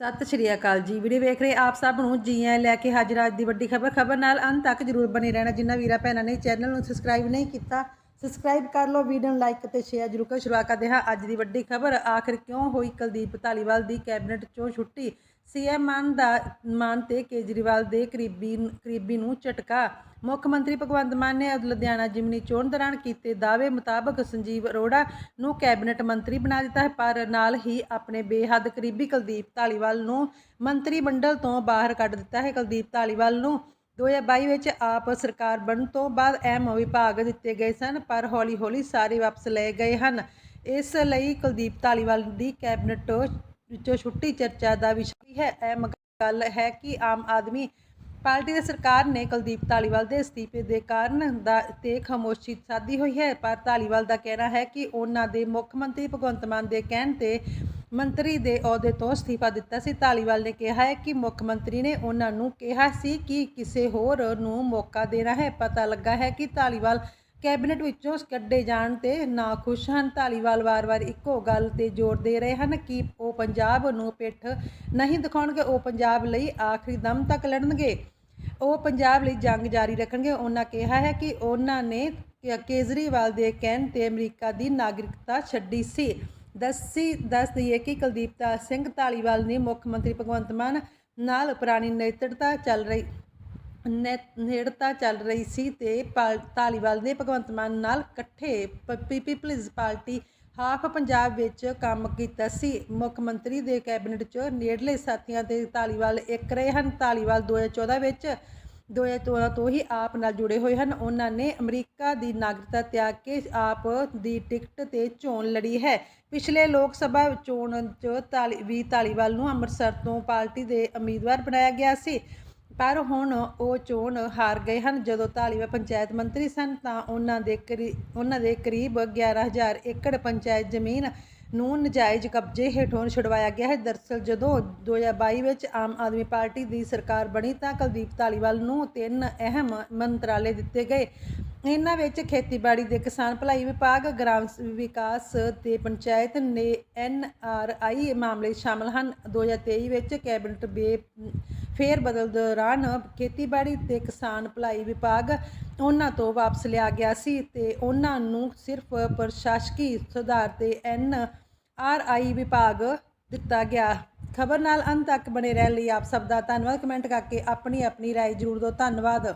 ਸਤਿ ਸ਼੍ਰੀ ਅਕਾਲ ਜੀ। ਵੀਡੀਓ ਵੇਖ ਰਹੇ ਆਪ ਸਭ ਨੂੰ ਜੀ ਆਇਆਂ ਲੈ ਕੇ ਹਾਜ਼ਰ ਅੱਜ ਦੀ ਵੱਡੀ ਖਬਰ। ਖਬਰ ਨਾਲ ਅੰਤ ਤੱਕ ਜਰੂਰ ਬਣੇ ਰਹਿਣਾ। ਜਿੰਨਾ ਵੀਰਾਂ ਭੈਣਾਂ ਨੇ ਚੈਨਲ ਨੂੰ ਸਬਸਕ੍ਰਾਈਬ ਨਹੀਂ ਕੀਤਾ ਸਬਸਕ੍ਰਾਈਬ ਕਰ ਲਓ ਵੀਡੀਓ ਨੂੰ ਲਾਈਕ ਅਤੇ ਸ਼ੇਅਰ ਜਰੂਰ ਕਰੋ। ਸ਼ੁਰੂਆਤ ਕਰਦੇ ਹਾਂ ਅੱਜ ਦੀ ਵੱਡੀ ਖਬਰ। ਆਖਿਰ ਕਿਉਂ ਹੋਈ ਕੁਲਦੀਪ ਧਾਲੀਵਾਲ ਦੀ ਕੈਬਨਿਟ ਚੋਂ ਛੁੱਟੀ? ਸੀਐਮ ਮਾਨ ਦਾ ਮਾਨ ਤੇ ਕੇਜਰੀਵਾਲ ਦੇ ਕਰੀਬੀ ਕਰੀਬੀ ਨੂੰ ਝਟਕਾ। ਮੁੱਖ ਮੰਤਰੀ ਭਗਵੰਤ ਮਾਨ ਨੇ ਅੱਜ ਲੁਧਿਆਣਾ ਜਿਮਨੀ ਚੋਣ ਦੌਰਾਨ ਕੀਤੇ ਦਾਅਵੇ ਮੁਤਾਬਕ ਸੰਜੀਵ ਅਰੋੜਾ ਨੂੰ ਕੈਬਨਿਟ ਮੰਤਰੀ ਬਣਾ ਦਿੱਤਾ ਹੈ, ਪਰ ਨਾਲ ਹੀ ਆਪਣੇ ਬੇਹੱਦ ਕਰੀਬੀ ਕੁਲਦੀਪ ਧਾਲੀਵਾਲ ਨੂੰ ਮੰਤਰੀ ਮੰਡਲ ਤੋਂ ਬਾਹਰ ਕੱਢ ਦਿੱਤਾ ਹੈ। ਕੁਲਦੀਪ ਧਾਲੀਵਾਲ ਨੂੰ 2022 ਵਿੱਚ ਆਪ ਸਰਕਾਰ ਬਣਨ ਤੋਂ ਬਾਅਦ ਅਹਿਮ ਵਿਭਾਗ ਦਿੱਤੇ ਗਏ ਸਨ, ਪਰ ਹੌਲੀ-ਹੌਲੀ ਸਾਰੇ ਵਾਪਸ ਲਏ ਗਏ ਹਨ। ਇਸ ਲਈ ਕੁਲਦੀਪ ਧਾਲੀਵਾਲ ਦੀ ਕੈਬਨਿਟ ਵਿੱਚੋਂ ਛੁੱਟੀ ਚਰਚਾ ਦਾ ਵਿਸ਼ਾ ਹੈ। ਅਹਿਮ ਗੱਲ ਹੈ ਕਿ ਆਮ ਆਦਮੀ ਪਾਰਟੀ ਦੀ ਸਰਕਾਰ ਨੇ ਕੁਲਦੀਪ ਧਾਲੀਵਾਲ ਦੇ ਅਸਤੀਫੇ ਦੇ ਕਾਰਨ ਦਾ ਤੇ ਖਾਮੋਸ਼ੀ ਸਾਧੀ ਹੋਈ ਹੈ। ਪਰ ਧਾਲੀਵਾਲ ਦਾ ਕਹਿਣਾ ਹੈ ਕਿ ਉਹਨਾਂ ਦੇ ਮੁੱਖ ਮੰਤਰੀ ਭਗਵੰਤ ਮਾਨ ਦੇ ਕਹਿਣ ਤੇ ਮੰਤਰੀ ਦੇ ਅਹੁਦੇ ਤੋਂ ਅਸਤੀਫਾ ਦਿੱਤਾ ਸੀ। ਧਾਲੀਵਾਲ ਨੇ ਕਿਹਾ ਹੈ ਕਿ ਮੁੱਖ ਮੰਤਰੀ ਨੇ ਉਹਨਾਂ ਨੂੰ ਕਿਹਾ ਸੀ ਕਿ ਕਿਸੇ ਹੋਰ ਨੂੰ ਮੌਕਾ ਦੇਣਾ ਹੈ। ਪਤਾ ਲੱਗਾ ਹੈ ਕਿ ਧਾਲੀਵਾਲ ਕੈਬਨਿਟ ਵਿੱਚੋਂ ਕੱਢੇ ਜਾਣ ਤੇ ਨਾਖੁਸ਼ ਹਨ। ਧਾਲੀਵਾਲ ਵਾਰ-ਵਾਰ ਇੱਕੋ ਗੱਲ ਤੇ ਜ਼ੋਰ ਦੇ ਰਹੇ ਹਨ ਕਿ ਉਹ ਪੰਜਾਬ ਨੂੰ ਪਿੱਠ ਨਹੀਂ ਦਿਖਾਉਣਗੇ, ਉਹ ਪੰਜਾਬ ਲਈ ਆਖਰੀ ਦਮ ਤੱਕ ਲੜਨਗੇ। ਉਹ ਪੰਜਾਬ ਲਈ ਜੰਗ ਜਾਰੀ ਰੱਖਣਗੇ। ਉਹਨਾਂ ਕਿਹਾ ਹੈ ਕਿ ਉਹਨਾਂ ਨੇ ਕੇਜਰੀਵਾਲ ਦੇ ਕਹਿਣ ਤੇ ਅਮਰੀਕਾ ਦੀ ਨਾਗਰਿਕਤਾ ਛੱਡੀ ਸੀ। ਦੱਸੀ, ਦੱਸ ਦਈਏ ਕਿ ਕੁਲਦੀਪ ਸਿੰਘ ਧਾਲੀਵਾਲ ਨੇ ਮੁੱਖ ਮੰਤਰੀ ਭਗਵੰਤ ਮਾਨ ਨਾਲ ਪੁਰਾਣੀ ਨੇਤਰਤਾ ਚੱਲ ਰਹੀ ਨੇੜਤਾ ਚੱਲ ਰਹੀ ਸੀ ਤੇ ਪਾਲ- ਧਾਲੀਵਾਲ ਨੇ ਭਗਵੰਤ ਮਾਨ ਨਾਲ ਇਕੱਠੇ ਪ- ਪੀਪਲਜ਼ ਪਾਰਟੀ ਹਾਫ ਪੰਜਾਬ ਵਿੱਚ ਕੰਮ ਕੀਤਾ ਸੀ। ਮੁੱਖ ਮੰਤਰੀ ਦੇ ਕੈਬਨਿਟ 'ਚ ਨੇੜਲੇ ਸਾਥੀਆਂ ਦੇ ਧਾਲੀਵਾਲ ਇੱਕ ਰਹੇ ਹਨ। ਧਾਲੀਵਾਲ 2014 ਵਿੱਚ 2014 ਤੋਂ ਹੀ ਆਪ ਨਾਲ ਜੁੜੇ ਹੋਏ ਹਨ। ਉਹਨਾਂ ਨੇ ਅਮਰੀਕਾ ਦੀ ਨਾਗਰਿਕਤਾ ਤਿਆਗ ਕੇ ਆਪ ਦੀ ਟਿਕਟ ਤੇ ਚੋਣ ਲੜੀ ਹੈ। ਪਿਛਲੇ ਲੋਕ ਸਭਾ ਚੋਣ 'ਚ ਧਾਲੀ, ਵੀ ਧਾਲੀਵਾਲ ਨੂੰ ਅੰਮ੍ਰਿਤਸਰ ਤੋਂ ਪਾਰਟੀ ਦੇ ਉਮੀਦਵਾਰ ਬਣਾਇਆ ਗਿਆ ਸੀ। ਪਰ ਹੁਣ ਉਹ ਚੋਣ ਹਾਰ ਗਏ ਹਨ। ਜਦੋਂ ਧਾਲੀਵਾਲ ਪੰਚਾਇਤ ਮੰਤਰੀ ਸਨ ਤਾਂ ਉਹਨਾਂ ਦੇ ਕਰੀ, ਉਹਨਾਂ ਦੇ ਕਰੀਬ 11000 ਏਕੜ ਪੰਚਾਇਤ ਜ਼ਮੀਨ ਨੂੰ ਨਜਾਇਜ਼ ਕਬਜ਼ੇ ਹੇਠੋਂ ਛੁਡਵਾਇਆ ਗਿਆ ਹੈ। ਦਰਅਸਲ ਜਦੋਂ 2022 ਵਿੱਚ ਆਮ ਆਦਮੀ ਪਾਰਟੀ ਦੀ ਸਰਕਾਰ ਬਣੀ ਤਾਂ ਕੁਲਦੀਪ ਧਾਲੀਵਾਲ ਨੂੰ ਤਿੰਨ ਅਹਿਮ ਮੰਤਰਾਲੇ ਦਿੱਤੇ ਗਏ। ਇਹਨਾਂ ਵਿੱਚ ਖੇਤੀਬਾੜੀ ਦੇ ਕਿਸਾਨ ਭਲਾਈ ਵਿਭਾਗ, ਗ੍ਰਾਮ ਵਿਕਾਸ ਤੇ ਪੰਚਾਇਤ ਨੇ ਐਨ ਆਰ ਆਈ ਮਾਮਲੇ ਸ਼ਾਮਲ ਹਨ। 2023 ਵਿੱਚ ਕੈਬਨਿਟ ਬੇ ਫੇਰ ਬਦਲ ਦੌਰਾਨ ਖੇਤੀਬਾੜੀ ਤੇ ਕਿਸਾਨ ਭਲਾਈ ਵਿਭਾਗ ਉਹਨਾਂ ਤੋਂ ਵਾਪਸ ਲਿਆ ਗਿਆ ਸੀ ਤੇ ਉਹਨਾਂ ਨੂੰ ਸਿਰਫ ਪ੍ਰਸ਼ਾਸਕੀ ਸੁਧਾਰ ਤੇ ਐਨ ਆਰ ਆਈ ਵਿਭਾਗ ਦਿੱਤਾ ਗਿਆ ਖਬਰ ਨਾਲ ਅੰਤ ਤੱਕ ਬਣੇ ਰਹਿਣ ਲਈ ਆਪ ਸਭ ਦਾ ਧੰਨਵਾਦ ਕਮੈਂਟ ਕਰਕੇ ਆਪਣੀ ਆਪਣੀ رائے ਜ਼ਰੂਰ ਦਿਓ ਧੰਨਵਾਦ